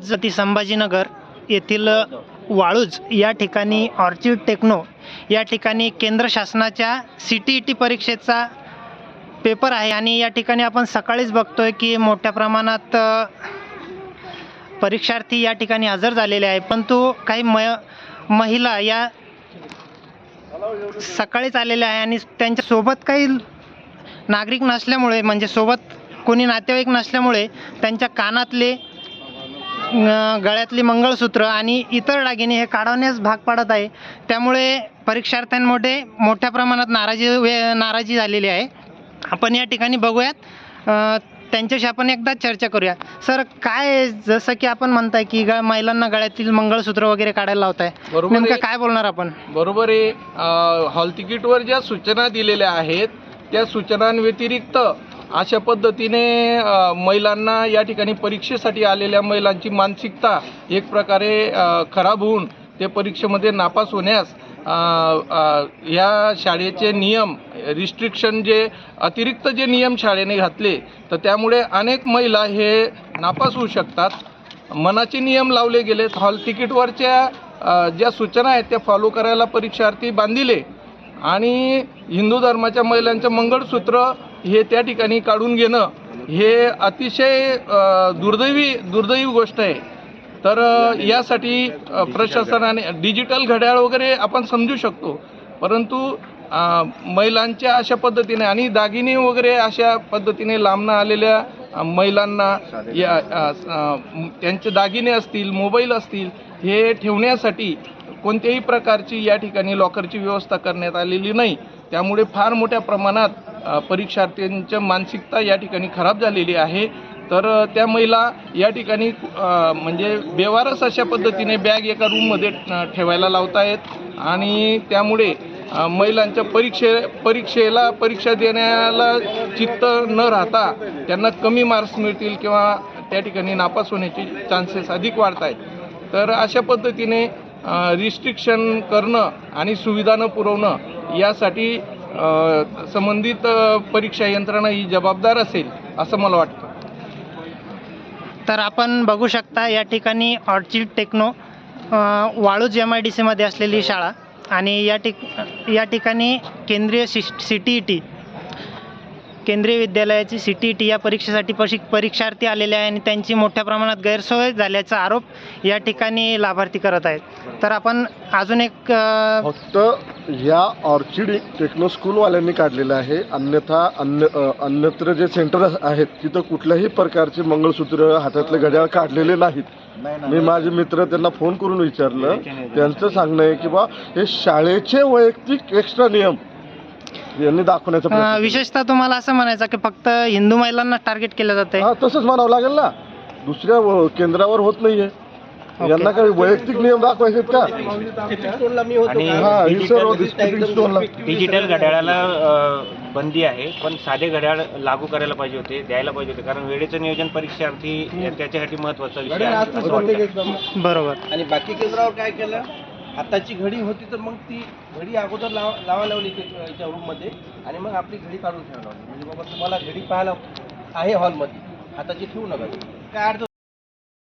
छत्रपती संभाजीनगर येथील वाळूज या ठिकाणी ऑर्चिड टेक्नो या ठिकाणी केंद्र शासनाच्या सी टी ई टी परीक्षेचा पेपर आहे. आणि या ठिकाणी आपण सकाळीच बघतोय की मोठ्या प्रमाणात परीक्षार्थी या ठिकाणी हजर झालेले आहे परंतु काही म महिला या सकाळीच आलेल्या आहे आणि त्यांच्यासोबत काही नागरिक नसल्यामुळे म्हणजे सोबत कोणी नातेवाईक नसल्यामुळे त्यांच्या कानातले गळ्यातली मंगळसूत्र आणि इतर दागिने हे काढवण्यास भाग पाडत आहे. त्यामुळे परीक्षार्थ्यांमध्ये मोठ्या प्रमाणात नाराजी वे नाराजी झालेली आहे. आपण या ठिकाणी बघूयात. त्यांच्याशी आपण एकदा चर्चा करूया. सर काय जसं की आपण म्हणताय की ग महिलांना गळ्यातील मंगळसूत्र वगैरे काढायला लावताय. बरोबर नेमकं आहे. काय बोलणार आपण? बरोबर आहे. हॉल तिकीटवर ज्या सूचना दिलेल्या आहेत त्या सूचनांव्यतिरिक्त अशा पद्धतीने महिलांना या ठिकाणी परीक्षेसाठी आलेल्या महिलांची मानसिकता एक प्रकारे खराब होऊन ते परीक्षेमध्ये नापास होण्यास या शाळेचे नियम रिस्ट्रिक्शन जे अतिरिक्त जे नियम शाळेने घातले तर त्यामुळे अनेक महिला हे नापास होऊ शकतात. मनाचे नियम लावले गेलेत. हॉल तिकीटवरच्या ज्या सूचना आहेत त्या फॉलो करायला परीक्षार्थी बांधिले. आणि हिंदू धर्माच्या महिलांचं मंगळसूत्र हे त्या ठिकाणी काढून घेणं हे अतिशय दुर्दैवी दुर्दैवी गोष्ट आहे. तर यासाठी प्रशासनाने डिजिटल घड्याळ वगैरे आपण समजू शकतो. परंतु महिलांच्या अशा पद्धतीने आणि दागिने वगैरे अशा पद्धतीने लांबणं आलेल्या महिलांना या त्यांचे दागिने असतील मोबाईल असतील हे ठेवण्यासाठी कोणत्याही प्रकारची या ठिकाणी लॉकरची व्यवस्था करण्यात आलेली नाही. त्यामुळे फार मोठ्या प्रमाणात अ, परीक्षार्थ्यांच्या मानसिकता या ठिकाणी खराब झालेली आहे. तर त्या महिला या ठिकाणी म्हणजे बेवारस अशा पद्धतीने बॅग एका रूममध्ये ठेवायला लावतायत. आणि त्यामुळे महिलांच्या परीक्षे परीक्षेला परीक्षा देण्याला चित्त न राहता त्यांना कमी मार्क्स मिळतील किंवा त्या ठिकाणी नापास होण्याचे चान्सेस अधिक वाढत आहेत तर अशा पद्धतीने रिस्ट्रिक्शन करणं आणि सुविधा न पुरवणं यासाठी संबंधित परीक्षा यंत्रणा ही जबाबदार असेल असं मला वाटतं. तर आपण बघू शकता या ठिकाणी orchid techno Waluj M I D सीमध्ये असलेली शाळा आणि या ठिक या ठिकाणी केंद्रीय C C T E T केंद्रीय विद्यालयाची सी टी ई टी या परीक्षेसाठी पशी परीक्षार्थी आलेले आहे आणि त्यांची मोठ्या प्रमाणात गैरसोय झाल्याचा आरोप या ठिकाणी लाभार्थी करत आहेत. तर आपण अजून एक अ, फक्त या ऑर्चिड टेक्नो स्कूलवाल्यांनी काढलेलं आहे. अन्यथा अन्य अ, अन्यत्र जे सेंटर आहेत तिथं कुठल्याही प्रकारचे मंगळसूत्र हातातले घड्याळ काढलेले नाहीत. मी माझे मित्र त्यांना फोन करून विचारलं. त्यांचं सांगणं आहे की बा हे शाळेचे वैयक्तिक एक्स्ट्रा नियम यांनी दाखवण्याचा अ, प्रयत्न केला. विशेषतः तुम्हाला असं म्हणायचं की फक्त हिंदू महिलांना टार्गेट केलं जात आहे हा तसंच म्हणावं लागेल ना. दुसऱ्या व- केंद्रावर होत नाहीये. यांना काही वैयक्तिक नियम दाखवायचे आहेत का? आणि हा डिजिटल डिस्प्यूटिंग स्टोनला डिजिटल घड्याळाला अ, बंदी आहे पण साधे घड्याळ लागू करायला पाहिजे होते द्यायला पाहिजे होते. कारण वेळेचं नियोजन परीक्षार्थी या- त्याच्यासाठी महत्त्वाचा विषय आहे. असं वाटतं. बरोबर. आणि बाकी केंद्रावर काय केलं? हाताची घडी होती तर मग ती घडी अगोदर लाव लावा लावली त्याच्या रूममध्ये आणि मग आपली घडी काढून ठेवायला लावली म्हणजे बाबा तुम्हाला घडी पाहायला आहे हॉलमध्ये हाताची ठेवू नका काय अडचण